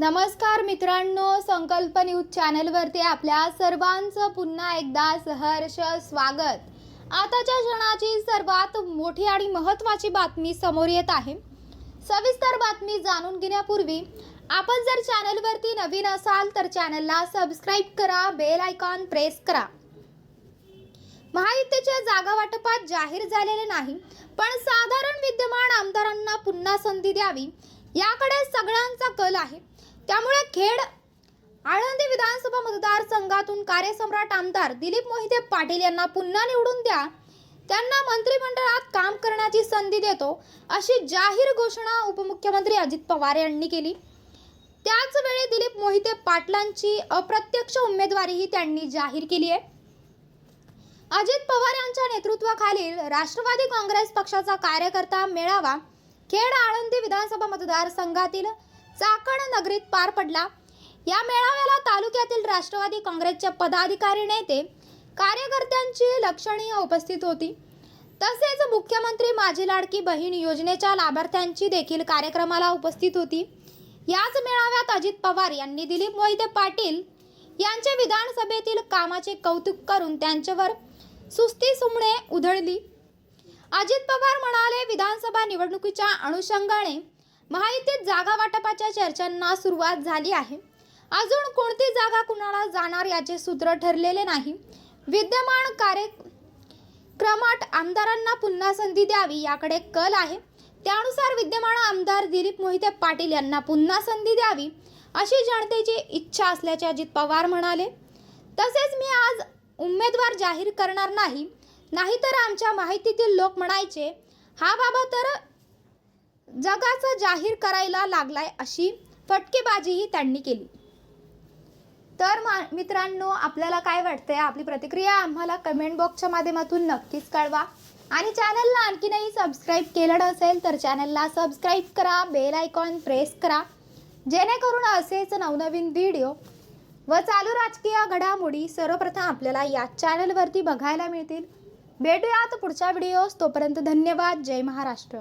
नमस्कार मित्रांनो संकल्प न्यूज चॅनलवरती आपल्या सर्वांचं पुन्हा एकदा सहर्ष स्वागत. आताच्या क्षणाची सर्वात मोठी आणि महत्त्वाची बातमी समोर येत आहे. सविस्तर बातमी जाणून घेण्यापूर्वी आपण जर चॅनलवरती नवीन असाल तर चॅनलला सबस्क्राईब करा बेल आयकॉन प्रेस करा. महायुतीच्या जागा वाटपात जाहीर झालेले नाही पण साधारण विद्यमान आमदारांना पुन्हा संधी द्यावी याकडे सगळ्यांचा कल आहे. त्यामुळे खेड आळंदी विधानसभा मतदारसंघातून कार्यसम्राट आमदार दिलीप मोहिते पाटील यांना पुन्हा निवडून द्या. त्यांना मंत्रिमंडळात काम करण्याची संधी देतो अशी जाहीर घोषणा उपमुख्यमंत्री अजित पवार यांनी केली. त्याचवेळी दिलीप मोहिते पाटलांची अप्रत्यक्ष उमेदवारीही त्यांनी जाहीर केली आहे. अजित पवार यांच्या नेतृत्वाखालील राष्ट्रवादी काँग्रेस पक्षाचा कार्यकर्ता मेळावा खेड आळंदी विधानसभा मतदारसंघातील चाकण नगरीत पार पडला. या मेळाव्याला तालुक्यातील राष्ट्रवादी काँग्रेसचे पदाधिकारी नेते कार्यकर्त्यांची लक्षणीय उपस्थित होती. तसेच मुख्यमंत्री माझी लाडकी बहीण योजनेच्या लाभार्थ्यांची देखील कार्यक्रमाला उपस्थित होती. याच मेळाव्यात अजित पवार यांनी दिलीप मोहिते पाटील यांच्या विधानसभेतील कामाचे कौतुक करून त्यांच्यावर सुस्ती सुमणे उधळली. अजित पवार म्हणाले विधानसभा निवडणुकीच्या अनुषंगाने महायुतीत जागा वाटपाच्या चर्चांना सुरुवात झाली आहे. अजून कोणती जागा कुणाला जाणार याचे सूत्र ठरलेले नाही. विद्यमान कार्यक्रमात आमदारांना पुन्हा संधी द्यावी याकडे कल आहे. त्यानुसार विद्यमान आमदार दिलीप मोहिते पाटील यांना पुन्हा संधी द्यावी अशी जनतेची इच्छा असल्याचे अजित पवार म्हणाले. तसेच मी आज उमेदवार जाहीर करणार नाही. नाहीतर आमच्या माहितीतील लोक म्हणायचे हा बाबा तर जगाचं जाहीर करायला लागलाय अशी फटकेबाजीही त्यांनी केली. तर मा मित्रांनो आपल्याला काय वाटतंय? आपली प्रतिक्रिया आम्हाला कमेंट बॉक्सच्या माध्यमातून नक्कीच कळवा. आणि चॅनलला आणखीनही सबस्क्राईब केलं नसेल तर चॅनलला सबस्क्राईब करा बेल आयकॉन प्रेस करा. जेणेकरून असेच नवनवीन व्हिडिओ व चालू राजकीय घडामोडी सर्वप्रथम आपल्याला या चॅनलवरती बघायला मिळतील. भेटूयात पुढच्या व्हिडिओज तोपर्यंत धन्यवाद. जय महाराष्ट्र.